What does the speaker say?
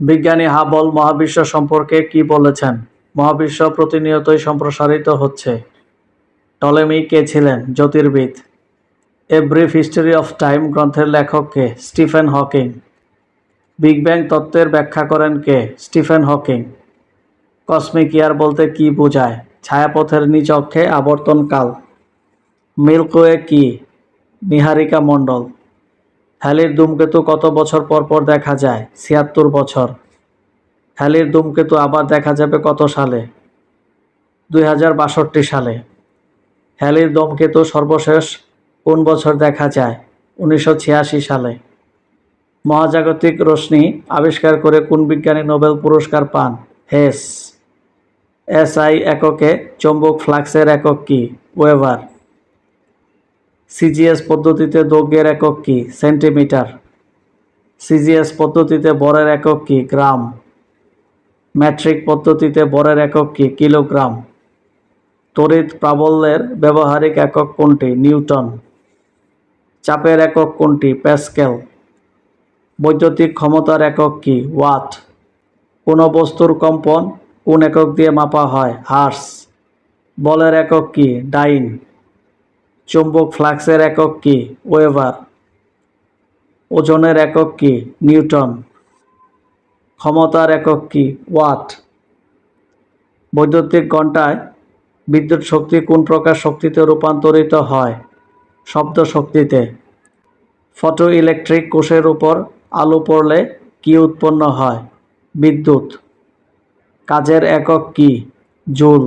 বিজ্ঞানী হাবল মহাবিশ্ব সম্পর্কে কি বলেছেন? মহাবিশ্ব প্রতিনিয়তই সম্প্রসারিত হচ্ছে। টলেমি কে ছিলেন? জ্যোতির্বিদ। A brief history of time গ্রন্থের লেখক কে? Stephen Hawking. বিগ ব্যাং তত্ত্বের ব্যাখ্যা করেন কে? Stephen Hawking. কসমিক ইয়ার বলতে কি বোঝায়? ছায়াপথের নিচ অক্ষে আবর্তনকাল। মিল্কওয়ে কি? নিহারিকা মণ্ডল। হ্যালির ধূমকেতু কত বছর পর পর দেখা যায়? ছিয়াত্তর বছর। হ্যালির ধূমকেতু আবার দেখা যাবে কত সালে? দুই হাজার বাষট্টি সালে। হ্যালির ধূমকেতু সর্বশেষ কোন বছর দেখা যায়? উনিশশো ছিয়াশি সালে। মহাজাগতিক রশ্মি আবিষ্কার করে কোন বিজ্ঞানী নোবেল পুরস্কার পান? হেস। এসআই এককে, চৌম্বক ফ্লাক্সের একক কি? ওয়েভার। সিজিএস পদ্ধতিতে দৈর্ঘ্যের একক কি? সেন্টিমিটার। সিজিএস পদ্ধতিতে বরের একক কি? গ্রাম। ম্যাট্রিক পদ্ধতিতে বরের একক কি? কিলোগ্রাম। তড়িৎ প্রাবল্যের ব্যবহারিক একক কোনটি? নিউটন। চাপের একক কোনটি? প্যাসকেল। বৈদ্যুতিক ক্ষমতার একক কি? ওয়াট। কোনো বস্তুর কম্পন কোন একক দিয়ে মাপা হয়? হার্স। বলের একক কি? ডাইন। চুম্বক ফ্লাক্সের একক কি? ওয়েভার ওজনের একক কি? নিউটন। ক্ষমতার একক কি? ওয়াট। বৈদ্যুতিক ঘণ্টায় বিদ্যুৎ শক্তি কোন প্রকার শক্তিতে রূপান্তরিত হয়? শব্দ শক্তিতে। ফটো ইলেকট্রিক কোষের উপর আলো পড়লে কি উৎপন্ন হয়? বিদ্যুৎ। কাজের একক কি? জুল।